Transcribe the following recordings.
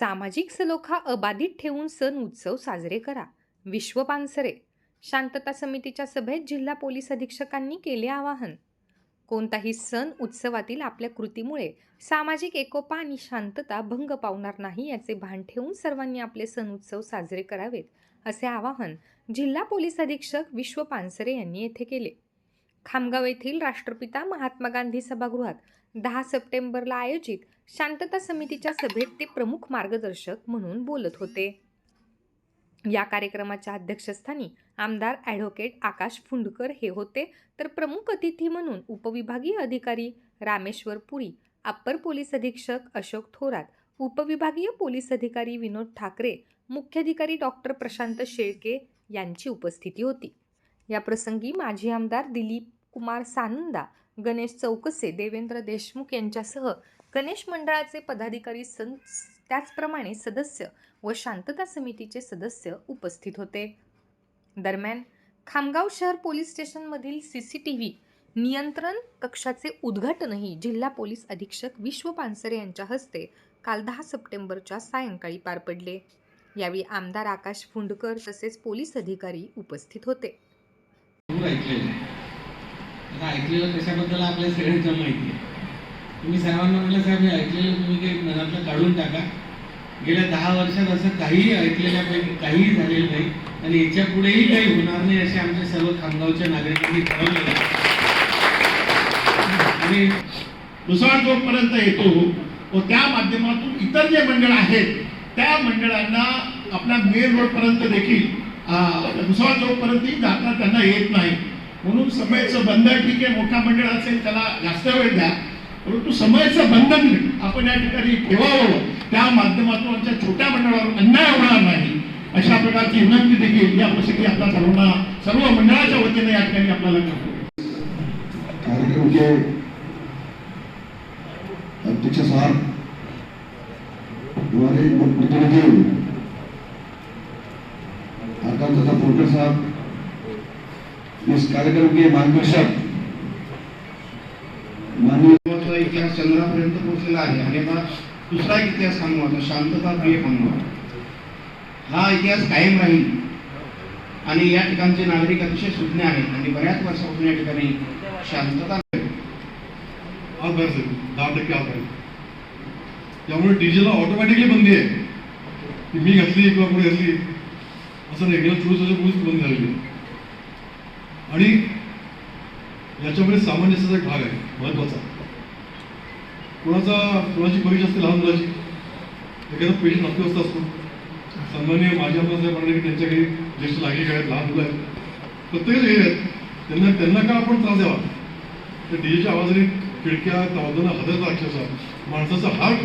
सामाजिक सलोखा अबाधित ठेवून सण उत्सव साजरे करा. विश्व पानसरे. शांतता समितीच्या सभेत जिल्हा पोलीस अधीक्षकांनी केले आवाहन. कोणताही सण उत्सवातील आपल्या कृतीमुळे सामाजिक एकोपा आणि शांतता भंग पावणार नाही याचे भान ठेवून सर्वांनी आपले सण उत्सव साजरे करावेत असे आवाहन जिल्हा पोलीस अधीक्षक विश्व पानसरे यांनी येथे केले. खामगाव येथील राष्ट्रपिता महात्मा गांधी सभागृहात दहा सप्टेंबरला आयोजित शांतता समितीच्या सभेत ते प्रमुख मार्गदर्शक म्हणून बोलत होते. या कार्यक्रमाच्या अध्यक्षस्थानी आमदार ॲडव्होकेट आकाश फुंडकर हे होते. तर प्रमुख अतिथी म्हणून उपविभागीय अधिकारी रामेश्वर पुरी अप्पर पोलीस अधीक्षक अशोक थोरात उपविभागीय पोलीस अधिकारी विनोद ठाकरे मुख्याधिकारी डॉक्टर प्रशांत शेळके यांची उपस्थिती होती. या प्रसंगी माजी आमदार दिलीप कुमार सानंदा गणेश चौकसे देवेंद्र देशमुख यांच्यासह गणेश मंडळाचे पदाधिकारी सं त्याचप्रमाणे सदस्य व शांतता समितीचे सदस्य उपस्थित होते. दरम्यान खामगाव शहर पोलीस स्टेशनमधील सी सी टी व्ही नियंत्रण कक्षाचे उद्घाटनही जिल्हा पोलीस अधीक्षक विश्व पानसरे यांच्या हस्ते काल दहा सप्टेंबरच्या सायंकाळी पार पडले. यावेळी आमदार आकाश फुंडकर तसेच पोलीस अधिकारी उपस्थित होते. भरपूर ऐकलेलं आहे. आता ऐकलेलं कशाबद्दल आपल्या सगळ्यांच्या माहिती आहे. तुम्ही सर्वांना म्हटलं साहेब हे ऐकलेलं तुम्ही काही मनातलं काढून टाका. गेल्या दहा वर्षात असं काहीही ऐकलेल्यापैकी काहीही झालेलं नाही आणि याच्या पुढेही काही होणार नाही असे आमच्या सर्व खामगावच्या नागरिकांनी ठरवलेलं आणि दुसरा जोपर्यंत येतो व त्या माध्यमातून इतर जे मंडळ आहेत त्या मंडळांना आपल्या मेन रोड पर्यंत देखील दुसरा जोपर्यंत जाता त्यांना येत नाही म्हणून समयचं बंधन ठीक आहे मोठा मंडळ असेल त्याला जास्त वेळ द्या. परंतु समयचं बंधन आपण या ठिकाणी ठेवावं. त्या माध्यमातून आमच्या छोट्या मंडळावर अन्याय होणार नाही. अशा प्रकारची विनंती देखील या प्रसंगी आपल्या सर्वांना सर्व मंडळाच्या वतीने या ठिकाणी आपल्याला करतो. कार्यक्रम के म्हणजे अध्यक्ष साहब हमारे प्रतिनिधि आता तथा पोटर साहब इस कार्यक्रम के मार्गदर्शक माननीय महत्त्वाचा इतिहास चंद्रापर्यंत पोहोचलेला आहे. आणि आता दुसरा इतिहास सांगू आता शांतता प्रिय सांगू हा इतिहास कायम राहील. आणि या ठिकाणचे नागरिक अतिशय सुज्ञ आहेत. आणि बऱ्याच वर्षापासून या ठिकाणी शांतता दहा टक्के आज त्यामुळे डीजेला ऑटोमॅटिकली बंदी आहे. मी घातली किंवा कोणी घातली असं नाही गेल्या चोवीस वर्षापूर्वीच बंद झालेली आहे आणि याच्यामध्ये सामंजस्याचा एक भाग आहे महत्त्वाचा कोणाचा कोणाची परीक्षा असते लहान मुलाची एखादा पेशंट अत्यवस्था असतो सामान्य माझ्या आपण की त्यांच्या काही ज्येष्ठ लागले काय लहान मुलं आहेत. प्रत्येक हे आहेत. त्यांना त्यांना का आपण त्रास द्यावा? त्या डीजेच्या आवाजाने खिडक्या तावदानं हदरता अक्षरशः. माणसाचं हार्ट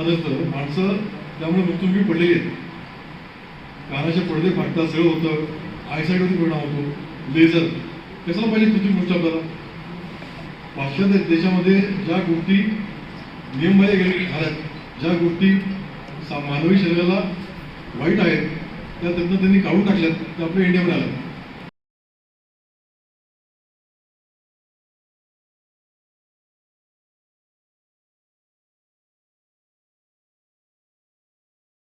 हदरतं. माणसं त्यामुळे मृत्यूमुखी पडलेली आहेत. कानाचे पडदे फाटतात सगळं होतं. आयसाईडवरती परिणाम होतो. लेझर कशाला पाहिजे किती गोष्ट आपल्याला. पाश्चात्य देशामध्ये ज्या गोष्टी नियमबाह्य गेले झाल्यात ज्या गोष्टी सा मानवी शरीराला वाईट आहेत त्या त्यांना त्यांनी काढून टाकल्यात त्या आपल्या इंडियामध्ये आल्या